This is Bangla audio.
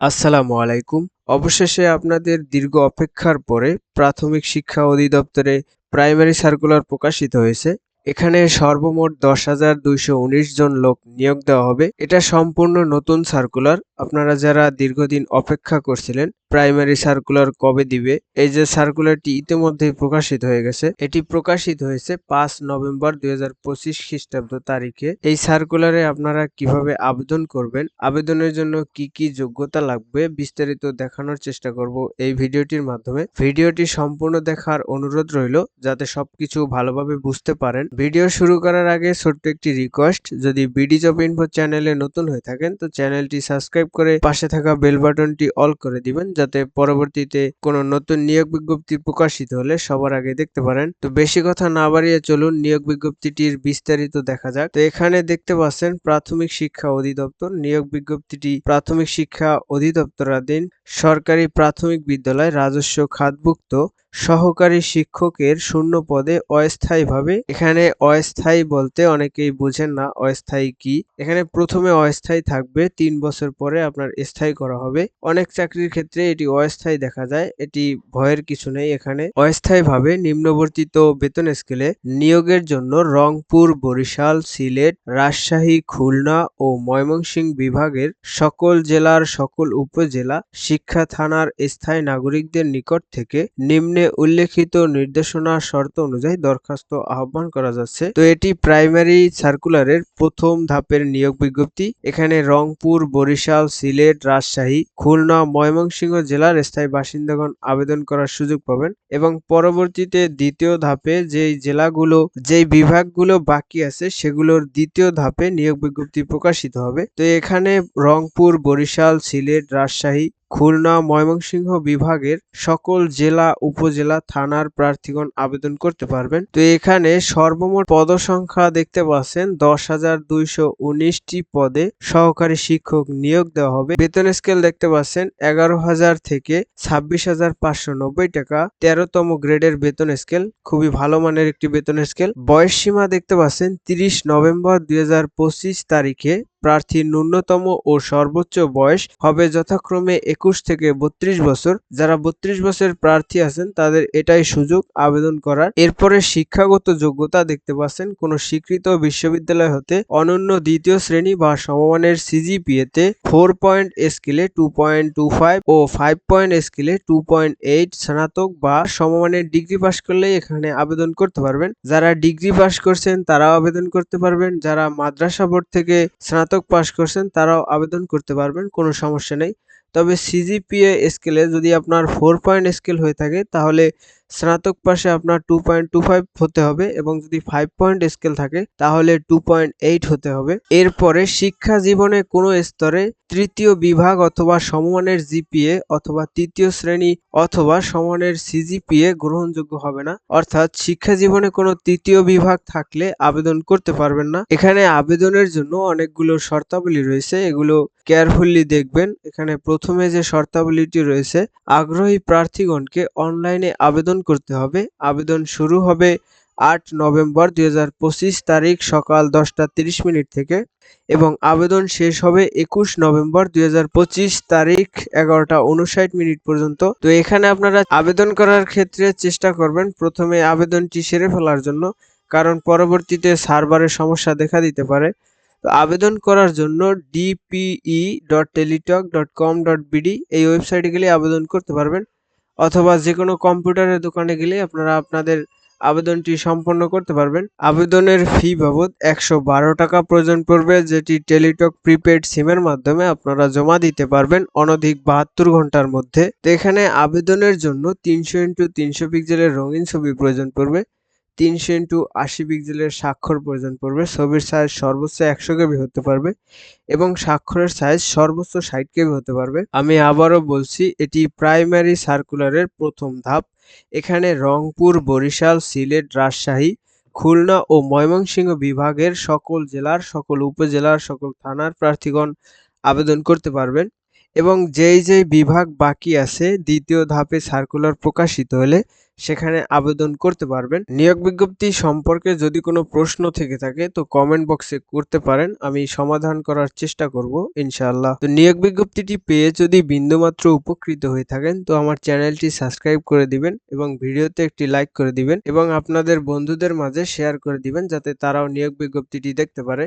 আসসালামু আলাইকুম। অবশেষে আপনাদের দীর্ঘ অপেক্ষার পরে প্রাথমিক শিক্ষা অধিদপ্তরে প্রাইমারি সার্কুলার প্রকাশিত হয়েছে। এখানে সর্বমোট দশ হাজার দুইশো জন লোক নিয়োগ দেওয়া হবে। এটা সম্পূর্ণ নতুন সার্কুলার। আপনারা যারা দীর্ঘদিন অপেক্ষা করছিলেন প্রাইমারি সার্কুলার কবে দিবে? এই যে সার্কুলারটি ইতিমধ্যেই প্রকাশিত হয়ে গেছে। এটি প্রকাশিত হয়েছে পাঁচ নভেম্বর দুই হাজার পঁচিশ খ্রিস্টাব্দ তারিখে। এই সার্কুলারে আপনারা কীভাবে আবেদন করবেন? আবেদনের জন্য কি কি যোগ্যতা লাগবে? বিস্তারিত দেখানোর চেষ্টা করব এই ভিডিওটির মাধ্যমে। ভিডিওটি সম্পূর্ণ দেখার অনুরোধ রইল, যাতে সবকিছু ভালোভাবে বুঝতে পারেন। ভিডিও শুরু করার আগে ছোট্ট একটি রিকোয়েস্ট যদি বিডি জব ইনফো চ্যানেলে নতুন হয়ে থাকেন, তো চ্যানেলটি সাবস্ক্রাইব করে পাশে থাকা বেল বাটনটি অল করে দিবেন যাতে পরবর্তীতে কোনো নতুন নিয়োগ বিজ্ঞপ্তি প্রকাশিত হলে সবার আগে দেখতে পারেন। তো বেশি কথা না বাড়িয়ে চলুন, নিয়োগ বিজ্ঞপ্তিটির বিস্তারিত দেখা যাক। তো এখানে দেখতে পাচ্ছেন প্রাথমিক শিক্ষা অধিদপ্তর। নিয়োগ বিজ্ঞপ্তিটি প্রাথমিক শিক্ষা অধিদপ্তরাধীন সরকারি প্রাথমিক বিদ্যালয় রাজস্ব খাতভুক্ত সহকারী শিক্ষকের শূন্য পদে অস্থায়ীভাবে। এখানে অস্থায়ী বলতে অনেকেই বোঝেন না অস্থায়ী কি। এখানে প্রথমে অস্থায়ী থাকবে, তিন বছর পরে আপনার স্থায়ী করা হবে। অনেক চাকরির ক্ষেত্রে এটি অস্থায়ী দেখা যায়। এটি ভয়ের কিছু নেই এখানে। অস্থায়ীভাবে নিম্নবর্তিত বেতন স্কেলে নিয়োগের জন্য রংপুর, বরিশাল, সিলেট, রাজশাহী, খুলনা ও ময়মনসিংহ বিভাগের সকল জেলার সকল উপজেলা, শিক্ষা থানার স্থায়ী নাগরিকদের নিকট থেকে নিম্নে উল্লেখিত নির্দেশনা শর্ত অনুযায়ী দরখাস্ত আহ্বান করা যাচ্ছে। তো এটি প্রাইমারি সার্কুলারের প্রথম ধাপের নিয়োগ বিজ্ঞপ্তি। এখানে রংপুর, বরিশাল, সিলেট, রাজশাহী, খুলনা, ময়মনসিংহ জেলার স্থায়ী বাসিন্দাগণ আবেদন করার সুযোগ পাবেন এবং পরবর্তীতে দ্বিতীয় ধাপে যেই জেলাগুলো, যেই বিভাগগুলো বাকি আছে সেগুলোর দ্বিতীয় ধাপে নিয়োগ বিজ্ঞপ্তি প্রকাশিত হবে। তো এখানে রংপুর, বরিশাল, সিলেট, রাজশাহী খুলনা ময়মনসিংহ বিভাগের সকল জেলা, উপজেলা থানার প্রার্থীগণ আবেদন করতে পারবেন। তো এখানে সর্বমোট পদসংখ্যা দেখতে পাচ্ছেন, দশ হাজার দুইশো উনিশটি পদে সহকারী শিক্ষক নিয়োগ দেওয়া হবে। বেতন স্কেল দেখতে পাচ্ছেন, এগারো হাজার থেকে ছাব্বিশ হাজার পাঁচশো নব্বই টাকা। তেরোতম গ্রেডের বেতন স্কেল খুবই ভালো মানের একটি বেতন স্কেল বয়স সীমা দেখতে পাচ্ছেন, তিরিশ নভেম্বর দুই হাজার পঁচিশ তারিখে। প্রার্থীর ন্যূনতম ও সর্বোচ্চ বয়স হবে যথাক্রমে একুশ থেকে বত্রিশ বছর। যারা বত্রিশ বছর প্রার্থী আছেন, তাদের এটাই সুযোগ আবেদন করার। এরপরে শিক্ষাগত যোগ্যতা দেখতে পাচ্ছেন, কোন স্বীকৃত বিশ্ববিদ্যালয় হতে অনন্য দ্বিতীয় শ্রেণি বা সমমানের সিজিপিএ তে ফোর পয়েন্ট স্কেলে টু পয়েন্ট টু ফাইভ ও ফাইভ পয়েন্ট স্কেলে টু পয়েন্ট এইট স্নাতক বা সমমানের ডিগ্রি পাশ করলেই এখানে আবেদন করতে পারবেন। যারা ডিগ্রি পাশ করছেন, তারাও আবেদন করতে পারবেন। যারা মাদ্রাসা বোর্ড থেকে স্নাতক পাশ করছেন তারাও আবেদন করতে পারবেন কোনো সমস্যা নেই। তবে সিজিপিএ স্কেলে যদি আপনার ফোর পয়েন্ট স্কেল হয়ে থাকে, তাহলে স্নাতক পাশে আপনার টু পয়েন্ট টু ফাইভ হতে হবে এবং যদি ফাইভ পয়েন্ট স্কেল থাকে, তাহলে টু পয়েন্ট এইট হতে হবে। এরপরে শিক্ষা জীবনে কোনো স্তরে তৃতীয় বিভাগ অথবা সমমানের জিপিএ অথবা তৃতীয় শ্রেণি অথবা সমানের সিজিপিএ গ্রহণযোগ্য হবে না। অর্থাৎ শিক্ষা জীবনে কোনো তৃতীয় বিভাগ থাকলে আবেদন করতে পারবেন না। এখানে আবেদনের জন্য অনেকগুলো শর্তাবলী রয়েছে, এগুলো কেয়ারফুলি দেখবেন। এখানে প্রথমে যে শর্তাবলীটি রয়েছে, আগ্রহী প্রার্থীগণকে অনলাইনে আবেদন করতে হবে। আবেদন শুরু হবে আট নভেম্বর দু হাজার পঁচিশ তারিখ সকাল দশটা তিরিশ মিনিট থেকে এবং আবেদন শেষ হবে একুশ নভেম্বর দুই হাজার পঁচিশ তারিখ এগারোটা উনষাট মিনিট পর্যন্ত। তো এখানে আপনারা আবেদন করার ক্ষেত্রে চেষ্টা করবেন প্রথমে আবেদনটি সেরে ফেলার জন্য, কারণ পরবর্তীতে সার্ভারের সমস্যা দেখা দিতে পারে। তো আবেদন করার জন্য DPE dot Teletalk dot com dot BD এই ওয়েবসাইটে গেলে আবেদন করতে পারবেন। অথবা যে কোনো কম্পিউটারের দোকানে গেলে আপনারা আপনাদের আবেদনটি সম্পন্ন করতে পারবেন। আবেদনের ফি বাবদ একশো বারো টাকা প্রয়োজন পড়বে, যেটি টেলিটক প্রিপেড সিমের মাধ্যমে আপনারা জমা দিতে পারবেন অনধিক বাহাত্তর ঘণ্টার মধ্যে। তো এখানে আবেদনের জন্য তিনশো ইন্টু তিনশো পিক্সেলের রঙিন ছবি প্রয়োজন পড়বে। তিনশো ইন্টু আশি পিক্সেলের স্বাক্ষর প্রয়োজন পড়বে। ছবির সাইজ সর্বোচ্চ একশো কেবি হতে পারবে এবং স্বাক্ষরের সাইজ সর্বোচ্চ ষাট কেবি হতে পারবে। আমি আবারও বলছি, এটি প্রাইমারি সার্কুলারের প্রথম ধাপ। এখানে রংপুর, বরিশাল, সিলেট, রাজশাহী, খুলনা ও ময়মনসিংহ বিভাগের সকল জেলার, সকল উপজেলার, সকল থানার প্রার্থীগণ আবেদন করতে পারবেন এবং যেই যেই বিভাগ বাকি আছে, দ্বিতীয় ধাপে সার্কুলার প্রকাশিত হলে সেখানে আবেদন করতে পারবেন। নিয়োগ বিজ্ঞপ্তি সম্পর্কে যদি কোনো প্রশ্ন থেকে থাকে, তো কমেন্ট বক্সে করতে পারেন। আমি সমাধান করার চেষ্টা করব, ইনশাআল্লাহ। তো নিয়োগ বিজ্ঞপ্তিটি পেয়ে যদি বিন্দুমাত্র উপকৃত হয়ে থাকেন, তো আমার চ্যানেলটি সাবস্ক্রাইব করে দিবেন এবং ভিডিওতে একটি লাইক করে দিবেন এবং আপনাদের বন্ধুদের মাঝে শেয়ার করে দিবেন, যাতে তারাও নিয়োগ বিজ্ঞপ্তিটি দেখতে পারে।